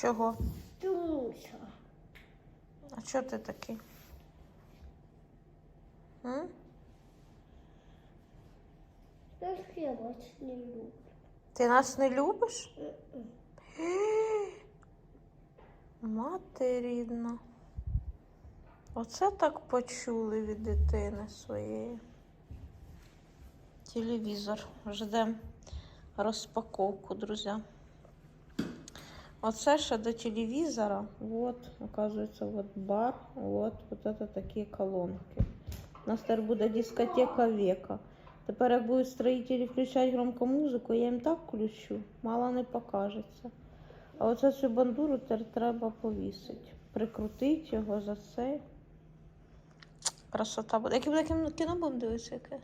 Чого? Тому що. А чого ти такий? М? Я співати не люблю. Ти нас не любиш? Мати рідна. Оце так почули від дитини своєї. Телевізор. Ждемо розпаковку, друзі. Оце ще до телевізора. Вот, оказується, вот бар, вот, вот это такі колонки. У нас тепер буде дискотека века. Тепер, як будуть строїтелі включати громку музику, я їм так включу, мало не покажеться. А оце цю бандуру тепер треба повісити. Прикрутити його за це. Красота буде. Яке буде кіно, будемо дивитися? Яке?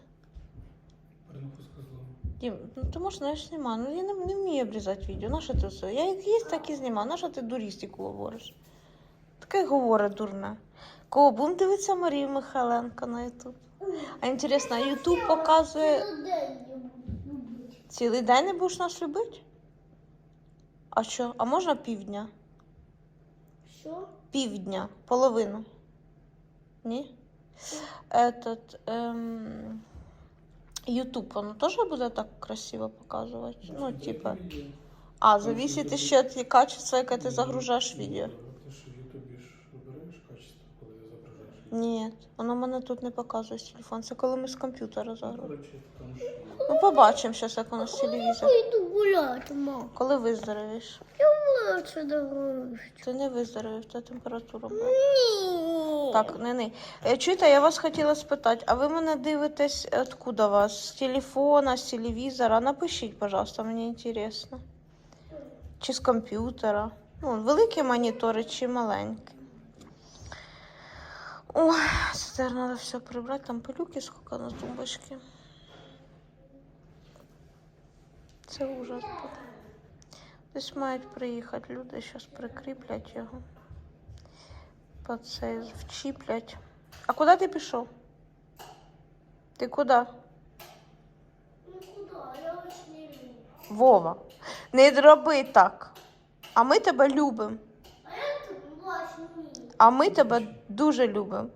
Перенуху з. Дім, ну можна, я ж знімаю. Ну я не, не вмію обрізати відео. На ти все? Я як є, так і знімаю. На що ти дурістику говориш? Таке говорить дурне. Кого будемо дивитися Марію Михайленко на Ютуб? А інтересно, Ютуб показує Цілий день не цілий день не будеш нас любити? А що? А можна півдня? Що? Півдня, половину. Ні? Этот, ем, Ютуб, воно теж буде так красиво показувати? Ну, типа. А, зависит ще від качества, яке ти загружаєш відео. Ти ж в Ютубі ж вибираєш качество, коли загружаєш. Ні, воно мене тут не показує з телефону. Це коли ми з комп'ютера Ну, загружаємо. Ну, побачимо зараз, як воно з телевізора. Пойду гуляти, мам. Коли виздоровіш? Лучше дорожче. Ти не виздоровів, та температура була. Ні. Так, не не. Е, Чуєте, я вас хотіла спитати, а ви мене дивитесь откуда вас? З телефона, з телевізора? Напишіть, пожалуйста, мені інтересно. Чи з комп'ютера? Ну, великі монітори чи маленькі? Ой, тепер треба все прибрати. Там пилюки скільки на тумбочці. Це ужас. Десь мають приїхати люди, зараз прикріплять його. По це вчіплять. А куди ти пішов? Ти куди? Ну куди? Я не люблю. Вова. Не роби так. А ми тебе любимо. А я бачу ні. А ми тебе дуже любимо.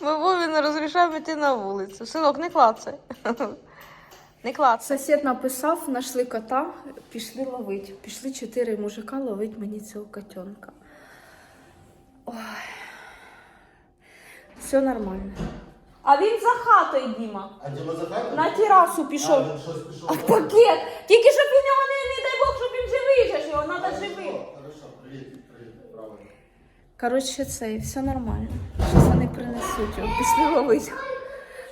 Ми Вові не розрішаємо йти на вулицю. Синок, не клацай. Не клацай. Сусід написав, знайшли кота, пішли ловити. Пішли чотири мужика ловити мені цього котенка. Ой. Все нормально. А він за хатою, Діма. А Діма Захаров? На терасу А, пішов. він щось пішов. А пакет! Тільки щоб він його не, не дай Бог, щоб він живий же його, треба живим. Хорошо, привіт, привіт, правильно. Коротше, це, все нормально. Щось вони принесуть його. Пішли ловити.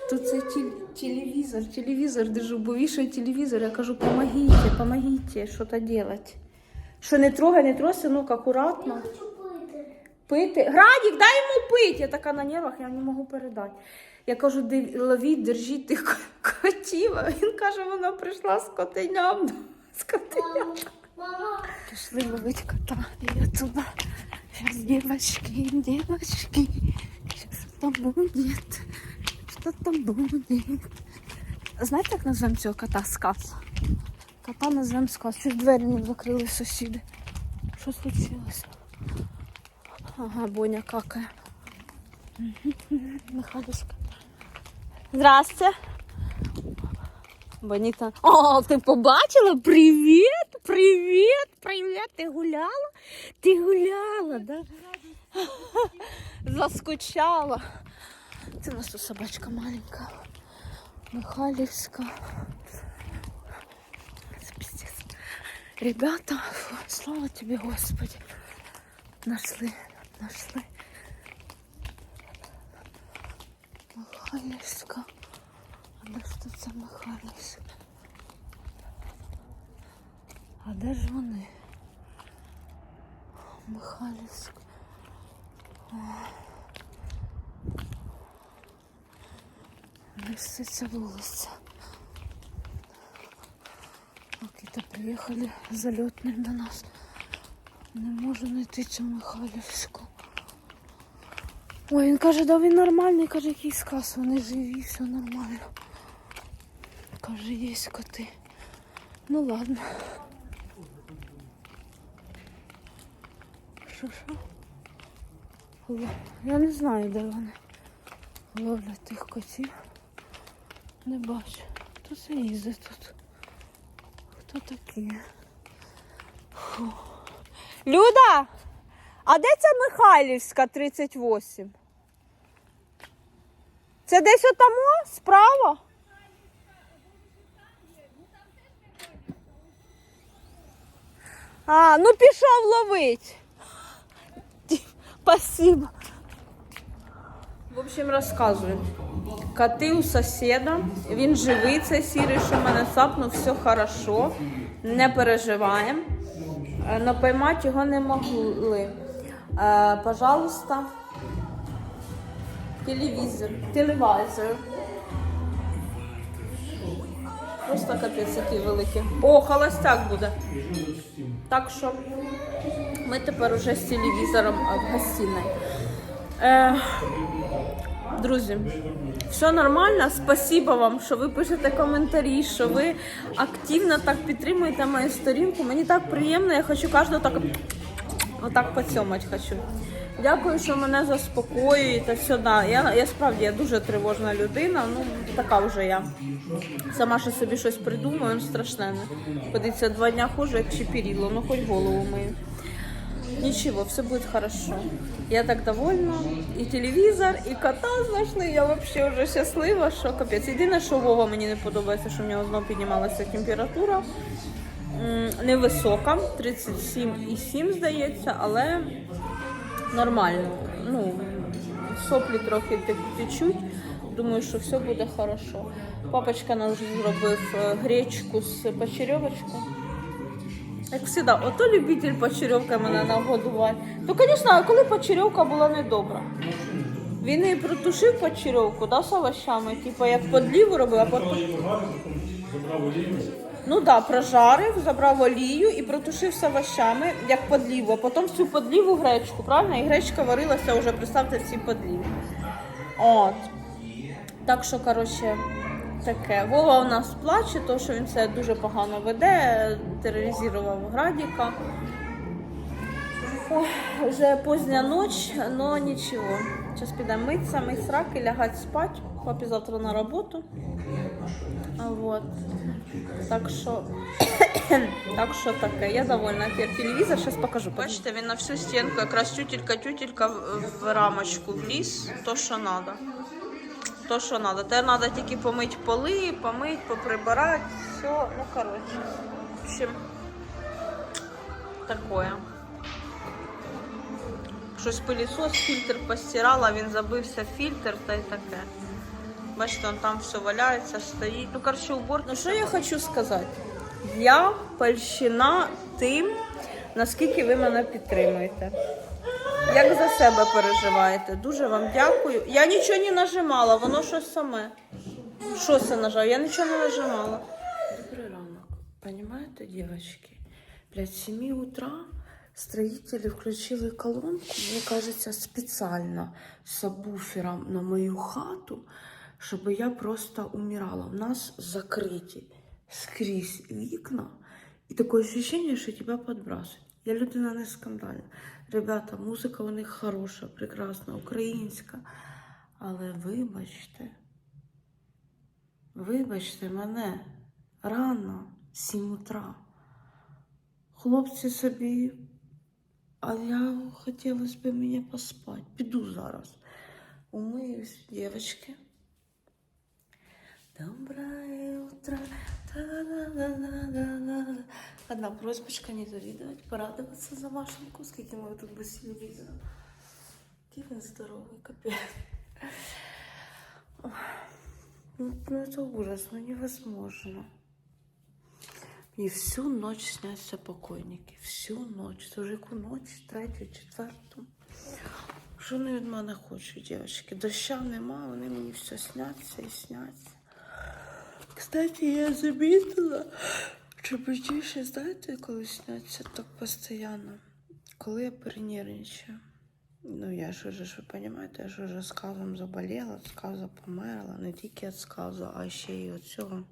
Цей тел- телевізор, телевізор держу, бо вішаю телевізор. Я кажу, помогите, помогите, що-то робити. Що не трогай, не трогай, синок, акуратно. Хочу пити. Пити. Градік, дай йому пити. Я така на нервах, я не можу передати. Я кажу, ловіть, держіть тих котів. А він каже, вона прийшла з котеням. З котеням. Мама, Пішли ловить кота. Я туди. Сейчас, девочки, девочки, там будет? Что там будет? Знаєте, як назвемо цього кота сказ? Кота назвемо сказ. Щось двері не закрили сусіди. Що случилось? Ага, Боня какає. Михайлюшка. Здрасте. Боніта. О, ти побачила? Привіт! Привіт! Привіт! Ти гуляла? Ти гуляла, да? Заскучала. У нас тут собачка маленька. Михайлівська. Це пиздец. Ребята, слава тобі, Господи. Нашли, нашли. Михайлівська. А де ж тут це Михайлівська? А де ж вони? Михайлівська. Несеться вулиця. Какие-то приїхали зальотні до нас. Не можу знайти цю Михайлівську. Ой, він каже, да він нормальний, каже, який сказ, вони живі, все нормально. каже, є коти. Ну ладно. Що, що? Я не знаю, де вони ловлять тих котів. Не бачу. Хто це їздить тут? Хто такі? Фу. Люда! А де ця Михайлівська 38? Це десь отамо? Справа? А, ну пішов ловить. Спасибо. В общем, розказую. Коти у сусіда, він живий, це сірий, що мене цапнув, все хорошо, не переживаємо. Е, Но поймати його не могли. Е, пожалуйста, телевізор, телевізор. Просто капець який великий. О, холостяк буде. Так що ми тепер уже з телевізором в гостиной. Е, друзі, все нормально. Спасибо вам, що ви пишете коментарі, що ви активно так підтримуєте мою сторінку. Мені так приємно, я хочу кожного так отак поцьомати хочу. Дякую, що мене заспокоюєте. Все, да. я, я справді я дуже тривожна людина, ну така вже я. Сама що собі щось придумаю, страшне. Подивіться, два дня хожу, як чепіріло, ну хоч голову мию. Ничего, все будет хорошо. Я так довольна. І телевізор, і кота знайшли. Я взагалі вже щаслива, що капець. Єдине, що Вова мені не подобається, що в нього знову піднімалася температура. Невисока, 37,7 здається, але нормально. Ну, соплі трохи течуть. Думаю, що все буде хорошо. Папочка нам зробив е, гречку з почерьовочкою. Як завжди, ото любитель почерьовка мене нагодувати. То, звісно, а коли почерьовка була недобра. Він і протушив почерьовку, да, з овощами, типу як подліву робив, а потім. Забрав олію. Ну так, да, прожарив, забрав олію і протушив з овощами, як подліву, а потім всю подліву гречку, правильно? І гречка варилася вже, представте, в цій подліві. От. Так що, коротше, таке. Вова у нас плаче, тому що він себе дуже погано веде, тероризував Градіка. Ой, вже позня ніч, але нічого. Зараз підемо митися, мить сраки, лягати спати. Папі завтра на роботу. Вот. Так що, так що таке, я довольна. Тепер телевізор, зараз покажу. Бачите, він на всю стінку, якраз тютелька-тютелька в рамочку вліз, то, що треба. То, що треба. Тепер треба тільки помити поли, помити, поприбирати, все, ну, коротше. В общем, такое. Щось пилісос, фільтр постирала, він забився фільтр та й таке. Бачите, он там все валяється, стоїть. Ну, коротше, убор. Ну, що я хочу сказати? Я польщена тим, наскільки ви мене підтримуєте. Як за себе переживаєте. Дуже вам дякую. Я нічого не нажимала, воно щось саме. Що це нажав? Я нічого не нажимала. Добрий ранок. Понимаете, девочки? Блядь, 7 утра строители включили колонку, мне кажется, специально с сабвуфером на мою хату, чтобы я просто умирала. У нас закриті скрізь вікна, і таке ощущение, що тебе подбрасують. Я людина не скандальна. Ребята, музика у них хороша, прекрасна, українська. Але вибачте, вибачте мене рано, 7 утра. Хлопці собі, а я хотілося б мені поспати. Піду зараз. Умиюсь, дівчатки. Доброе утро. Та-ла-ла-ла-ла-ла. Одна просьбочка не завидовать, порадоваться за Машеньку, скільки ми тут без телевізора. Який він здоровий, капець. Ох, Ну, ну это ужас, ну невозможно. Мне всю ночь снятся покойники. Всю ночь. Вже яку ніч, третю, четверту. Що вони від мене хочуть, дівчатки? Доща нема, вони мені все сняться і сняться. Кстати, я замітила, почище, знаєте, коли сняться так постійно, коли я перенервничаю. Ну, я ж уже, ж ви розумієте, я ж уже сказом заболіла, від померла, не тільки від сказу, а ще й від цього.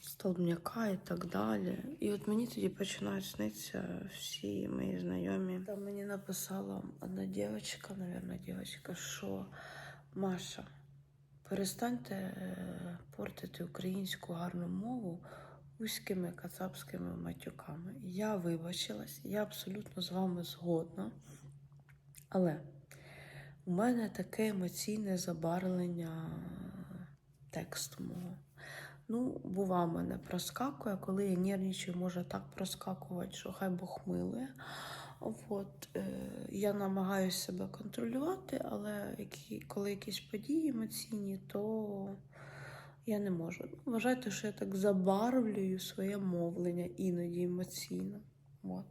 столбняка і так далі. І от мені тоді починають снитися всі мої знайомі. Там мені написала одна дівчинка, мабуть, дівчинка, що Маша, перестаньте е, портити українську гарну мову вузькими кацапськими матюками. Я вибачилась, я абсолютно з вами згодна. Але у мене таке емоційне забарвлення тексту мого. Ну, бува, мене проскакує, коли я нервничаю, може так проскакувати, що хай Бог милує. От, я намагаюся себе контролювати, але які, коли якісь події емоційні, то я не можу. Вважайте, що я так забарвлюю своє мовлення іноді емоційно. От.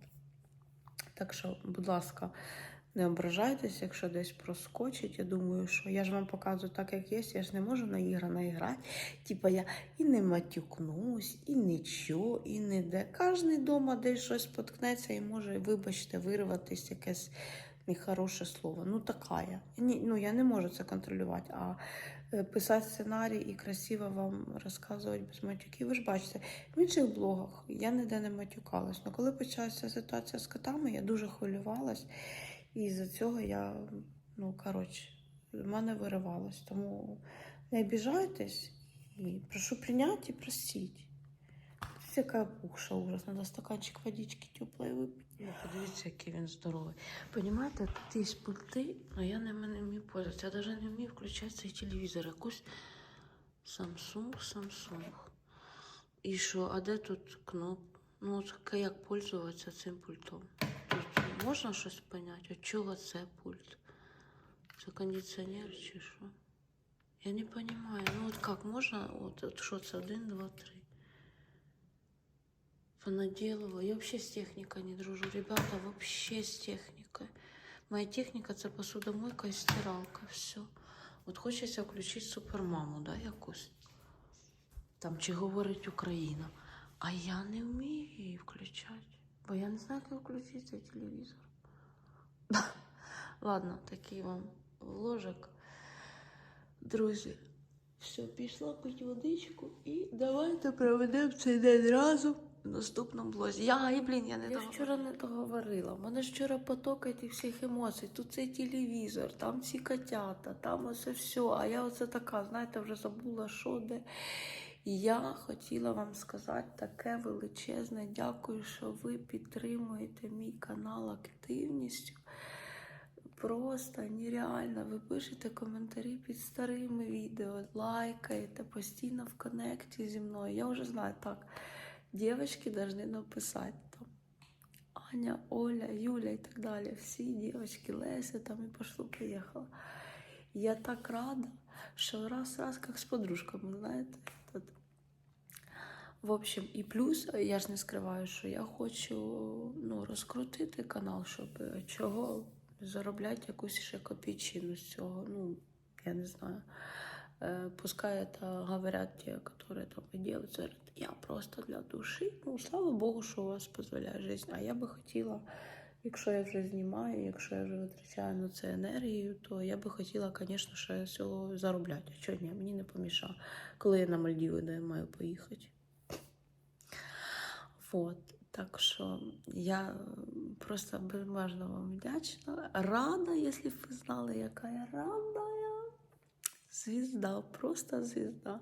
Так що, будь ласка, не ображайтесь, якщо десь проскочить. Я думаю, що я ж вам показую так, як є. Я ж не можу наіграно грати. Типа я і не матюкнусь, і нічого, і не де. Кожний дома десь щось споткнеться і може, вибачте, вирватися якесь нехороше слово. Ну, така я. Ні, ну, я не можу це контролювати. А е, писати сценарій і красиво вам розказувати без матюків. Ви ж бачите, в інших блогах я ніде не матюкалась. Але коли почалася ситуація з котами, я дуже хвилювалась. І з-за цього я, ну, коротше, в мене виривалось. Тому не обіжайтесь і прошу прийняти і простіть. Це яка пухша ужас. Надо стаканчик водички теплої випити. Ну, подивіться, який він здоровий. Понімаєте, є пульти, але я ними не вмію пользуватися. Я навіть не вмію включати цей телевізор. Якусь Samsung, Samsung. І що, а де тут кнопка? Ну, от як пользуватися цим пультом? Можна щось поняти? От чого це пульт? Це кондиціонер чи що? Я не розумію. Ну от як можна? От, от що це? Один, два, три. Понаделала. Я вообще с техникой не дружу. Ребята, вообще с техникой. Моя техніка це посудомойка і стиралка. Все. От хочеться включити супермаму, да, якусь. Там чи говорить Україна. А я не вмію її включати. Бо я не знаю, як включити цей телевізор. Ладно, такий вам ложик. Друзі, все, пішла пити водичку і давайте проведемо цей день разом в наступному блозі. Я, ай, блін, я не Я вчора не договорила. У мене ж вчора поток цих всіх емоцій. Тут цей телевізор, там ці котята, там оце все. А я оце така, знаєте, вже забула, що де. Я хотіла вам сказати таке величезне дякую, що ви підтримуєте мій канал активністю. Просто нереально. Ви пишете коментарі під старими відео, лайкаєте, постійно в коннекті зі мною. Я вже знаю, так, дівчатки повинні написати там. Аня, Оля, Юля і так далі. Всі дівчатки, Леся там і пошло, поїхала. Я так рада, що раз-раз, як з подружками, знаєте. Тут. В общем, і плюс, я ж не скриваю, що я хочу ну, розкрутити канал, щоб е, чого заробляти якусь ще копійчину з цього. Ну, я не знаю. Э, Пускай это говорят те, которые там и делают, говорят, я просто для душі. Ну, слава Богу, що у вас дозволяє життя. А я би хотіла, якщо я вже знімаю, якщо я вже витрачаю на це енергію, то я би хотіла, звісно, ще з цього заробляти. А чого ні, мені не помішає, коли я на Мальдіви де маю поїхати. Вот. Так що я просто безмежно вам вдячна. Рада, якщо б ви знали, яка я рада. Звізда, просто звізда.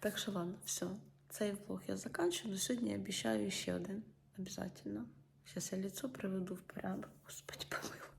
Так що ладно, все. Цей влог я заканчиваю, сьогодні я обіцяю ще один. Обязательно. Сейчас я лицо приведу в порядок. Господи, помилуй.